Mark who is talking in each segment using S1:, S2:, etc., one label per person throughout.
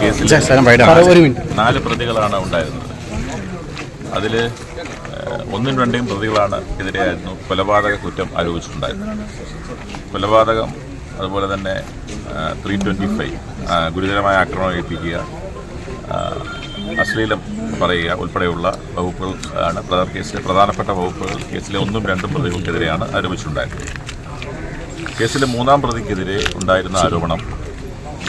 S1: കേസിൽ നാല് പ്രതികളാണ് ഉണ്ടായിരുന്നത്. അതിൽ ഒന്നും രണ്ടും പ്രതികളാണ് എതിരെയായിരുന്നു. കൊലപാതക കുറ്റം ആരോപിച്ചിട്ടുണ്ടായിരുന്നത് കൊലപാതകം അതുപോലെ തന്നെ ത്രീ ട്വന്റി ഫൈവ് ഗുരുതരമായ ആക്രമണം ഏൽപ്പിക്കുക അശ്ലീലം പറയുക ഉൾപ്പെടെയുള്ള വകുപ്പുകൾ ആണ് കേസിലെ പ്രധാനപ്പെട്ട വകുപ്പുകൾ കേസിലെ ഒന്നും രണ്ടും പ്രതികൾക്കെതിരെയാണ് ആരോപിച്ചിട്ടുണ്ടായിരുന്നത്. കേസിലെ മൂന്നാം പ്രതിക്കെതിരെ ഉണ്ടായിരുന്ന ആരോപണം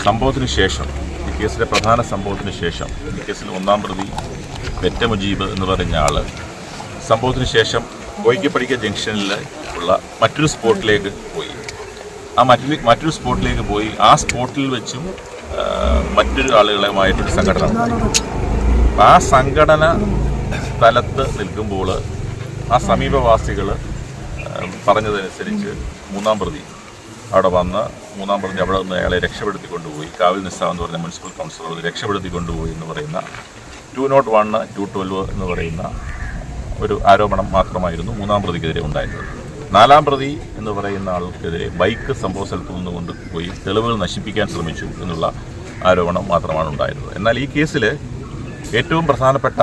S1: സംഭവത്തിന് ശേഷം ഈ കേസിലെ പ്രധാന സംഭവത്തിന് ശേഷം ഈ കേസിൽ ഒന്നാം പ്രതി വെറ്റ മുജീബ് എന്ന് പറഞ്ഞ ആൾ സംഭവത്തിന് ശേഷം കോയിക്കപ്പടിക്ക ജംഗ്ഷനിൽ ഉള്ള മറ്റൊരു സ്പോട്ടിലേക്ക് പോയി. ആ മറ്റൊരു മറ്റൊരു സ്പോട്ടിലേക്ക് പോയി ആ സ്പോട്ടിൽ വെച്ചും മറ്റൊരു ആളുകളുമായിട്ടൊരു സംഘടന ആ സംഘടന സ്ഥലത്ത് നിൽക്കുമ്പോൾ ആ സമീപവാസികൾ പറഞ്ഞതനുസരിച്ച് മൂന്നാം പ്രതി അവിടെ വന്ന് മൂന്നാം പ്രതി അവിടെ നിന്ന് അയാളെ രക്ഷപ്പെടുത്തി കൊണ്ടുപോയി കാവിൽ നിസ്സാം എന്ന് പറഞ്ഞ മുനിസിപ്പൽ കൗൺസിലർ രക്ഷപ്പെടുത്തി കൊണ്ടുപോയി എന്ന് പറയുന്ന two note one to twelve എന്ന് പറയുന്ന ഒരു ആരോപണം മാത്രമായിരുന്നു മൂന്നാം പ്രതിക്കെതിരെ ഉണ്ടായിരുന്നത്. നാലാം പ്രതി എന്ന് പറയുന്ന ആൾക്കെതിരെ ബൈക്ക് സംഭവ സ്ഥലത്ത് നിന്ന് കൊണ്ടുപോയി തെളിവുകൾ നശിപ്പിക്കാൻ ശ്രമിച്ചു എന്നുള്ള ആരോപണം മാത്രമാണ് ഉണ്ടായിരുന്നത്. എന്നാൽ ഈ കേസിൽ ഏറ്റവും പ്രധാനപ്പെട്ട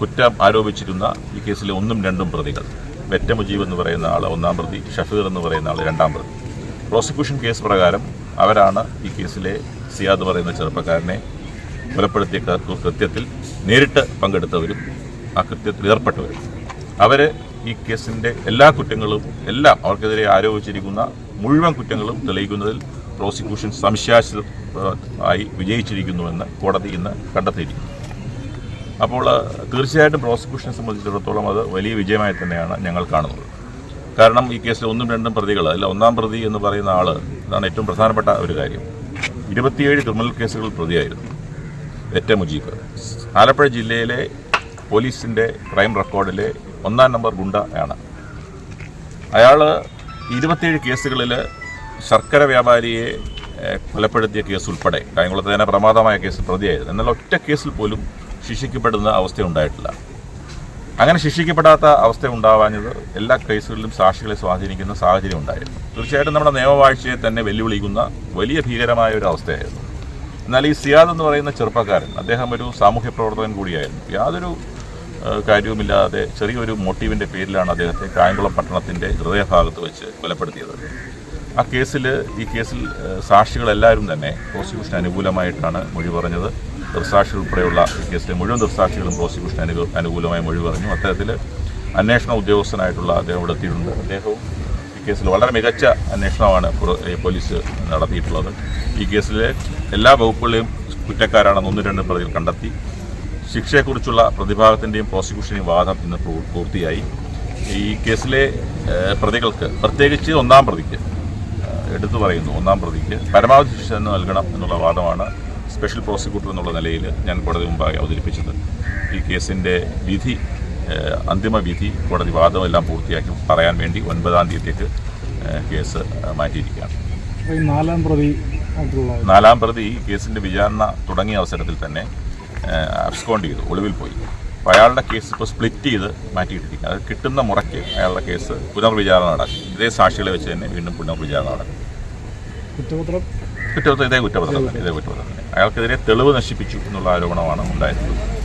S1: കുറ്റം ആരോപിച്ചിരുന്ന ഈ കേസിലെ ഒന്നും രണ്ടും പ്രതികൾ. വെറ്റ മുജീബ് എന്ന് പറയുന്ന ആൾ ഒന്നാം പ്രതി ഷഫീർ എന്ന് പറയുന്ന ആൾ രണ്ടാം പ്രതി. പ്രോസിക്യൂഷൻ കേസ് പ്രകാരം അവരാണ് ഈ കേസിലെ സിയാദ് പറയുന്ന ചെറുപ്പക്കാരനെ കൊലപ്പെടുത്തിയ കൃത്യത്തിൽ നേരിട്ട് പങ്കെടുത്തവരും ആ കൃത്യത്തിൽ ഏർപ്പെട്ടവരും. അവർ ഈ കേസിന്റെ എല്ലാ കുറ്റങ്ങളും എല്ലാം അവർക്കെതിരെ ആരോപിച്ചിരിക്കുന്ന മുഴുവൻ കുറ്റങ്ങളും തെളിയിക്കുന്നതിൽ പ്രോസിക്യൂഷൻ സംശയാസ്പദ ആയി വിജയിച്ചിരിക്കുന്നുവെന്ന് കോടതി ഇന്ന് കണ്ടെത്തിയിരിക്കുന്നു. അപ്പോൾ തീർച്ചയായിട്ടും പ്രോസിക്യൂഷനെ സംബന്ധിച്ചിടത്തോളം അത് വലിയ വിജയമായി തന്നെയാണ് ഞങ്ങൾ കാണുന്നത്. കാരണം ഈ കേസിൽ ഒന്നും രണ്ടും പ്രതികൾ അല്ല ഒന്നാം പ്രതി എന്ന് പറയുന്ന ആൾ ഇതാണ് ഏറ്റവും പ്രധാനപ്പെട്ട ഒരു കാര്യം. ഇരുപത്തിയേഴ് ക്രിമിനൽ കേസുകൾ പ്രതിയായിരുന്നു വെറ്റ മുജീബ് ആലപ്പുഴ ജില്ലയിലെ പോലീസിന്റെ ക്രൈം റെക്കോർഡിലെ ഒന്നാം നമ്പർ ഗുണ്ട ആണ് അയാൾ ഇരുപത്തിയേഴ് കേസുകളിൽ ശർക്കര വ്യാപാരിയെ കൊലപ്പെടുത്തിയ കേസ് ഉൾപ്പെടെ കായംകുളത്ത് തന്നെ പ്രമാദമായ കേസ് പ്രതിയായിരുന്നു. എന്നാൽ ഒറ്റ കേസിൽ പോലും ശിക്ഷിക്കപ്പെടുന്ന അവസ്ഥ ഉണ്ടായിട്ടില്ല. അങ്ങനെ ശിക്ഷിക്കപ്പെടാത്ത അവസ്ഥ ഉണ്ടാവാഞ്ഞത് എല്ലാ കേസുകളിലും സാക്ഷികളെ സ്വാധീനിക്കുന്ന സാഹചര്യം ഉണ്ടായിരുന്നു. തീർച്ചയായിട്ടും നമ്മുടെ നിയമവാഴ്ചയെ തന്നെ വെല്ലുവിളിക്കുന്ന വലിയ ഭീകരമായ ഒരു അവസ്ഥയായിരുന്നു. എന്നാൽ ഈ സിയാദ് എന്ന് പറയുന്ന ചെറുപ്പക്കാരൻ അദ്ദേഹം ഒരു സാമൂഹ്യ പ്രവർത്തകൻ കൂടിയായിരുന്നു. യാതൊരു കാര്യവുമില്ലാതെ ചെറിയൊരു മോട്ടീവിന്റെ പേരിലാണ് അദ്ദേഹത്തെ കായംകുളം പട്ടണത്തിന്റെ ഹൃദയഭാഗത്ത് വെച്ച് കൊലപ്പെടുത്തിയത്. ആ കേസിൽ ഈ കേസിൽ സാക്ഷികളെല്ലാവരും തന്നെ പ്രോസിക്യൂഷന് അനുകൂലമായിട്ടാണ് മൊഴി പറഞ്ഞത്. ദൃസാക്ഷി ഉൾപ്പെടെയുള്ള കേസിലെ മുഴുവൻ ദൃസാക്ഷികളും പ്രോസിക്യൂഷൻ അനു അനുകൂലമായി മൊഴി പറഞ്ഞു അത്തരത്തിൽ അന്വേഷണ ഉദ്യോഗസ്ഥനായിട്ടുള്ള അദ്ദേഹം ഇവിടെ എത്തിയിട്ടുണ്ട്. അദ്ദേഹവും ഈ കേസിൽ വളരെ മികച്ച അന്വേഷണമാണ് പോലീസ് നടത്തിയിട്ടുള്ളത്. ഈ കേസിലെ എല്ലാ വകുപ്പുകളെയും കുറ്റക്കാരാണെന്ന് ഒന്ന് രണ്ട് പ്രതികൾ കണ്ടെത്തി. ശിക്ഷയെക്കുറിച്ചുള്ള പ്രതിഭാഗത്തിന്റെയും പ്രോസിക്യൂഷന്റെയും വാദം ഇന്ന് പൂർത്തിയായി. ഈ കേസിലെ പ്രതികൾക്ക് പ്രത്യേകിച്ച് ഒന്നാം പ്രതിക്ക് എടുത്തു പറയുന്നു ഒന്നാം പ്രതിക്ക് പരമാവധി ശിക്ഷ നൽകണം എന്നുള്ള വാദമാണ് സ്പെഷ്യൽ പ്രോസിക്യൂട്ടർ എന്നുള്ള നിലയിൽ ഞാൻ കോടതി മുമ്പാകെ അവതരിപ്പിച്ചത്. ഈ കേസിന്റെ വിധി അന്തിമ വിധി കോടതി വാദമെല്ലാം പൂർത്തിയാക്കി പറയാൻ വേണ്ടി ഒൻപതാം തീയതിക്ക് കേസ് മാറ്റിയിരിക്കുകയാണ്.
S2: നാലാം പ്രതി
S1: നാലാം പ്രതി ഈ കേസിന്റെ വിചാരണ തുടങ്ങിയ അവസരത്തിൽ തന്നെ അബ്സ്കോണ്ട് ചെയ്തു ഒളിവിൽ പോയി. അപ്പോൾ അയാളുടെ കേസ് ഇപ്പോൾ സ്പ്ലിറ്റ് ചെയ്ത് മാറ്റിയിട്ടിരിക്കുക അത് കിട്ടുന്ന മുറയ്ക്ക് അയാളുടെ കേസ് പുനർവിചാരണ നടക്കും ഇതേ സാക്ഷികളെ വെച്ച് തന്നെ വീണ്ടും പുനർവിചാരണ നടക്കും
S2: കുറ്റപത്രം
S1: കുറ്റപത്രം ഇതേ കുറ്റപത്രം ഇതേ കുറ്റപത്രം അയാൾക്കെതിരെ തെളിവ് നശിപ്പിച്ചു എന്നുള്ള ആരോപണമാണ് ഉണ്ടായിരുന്നത്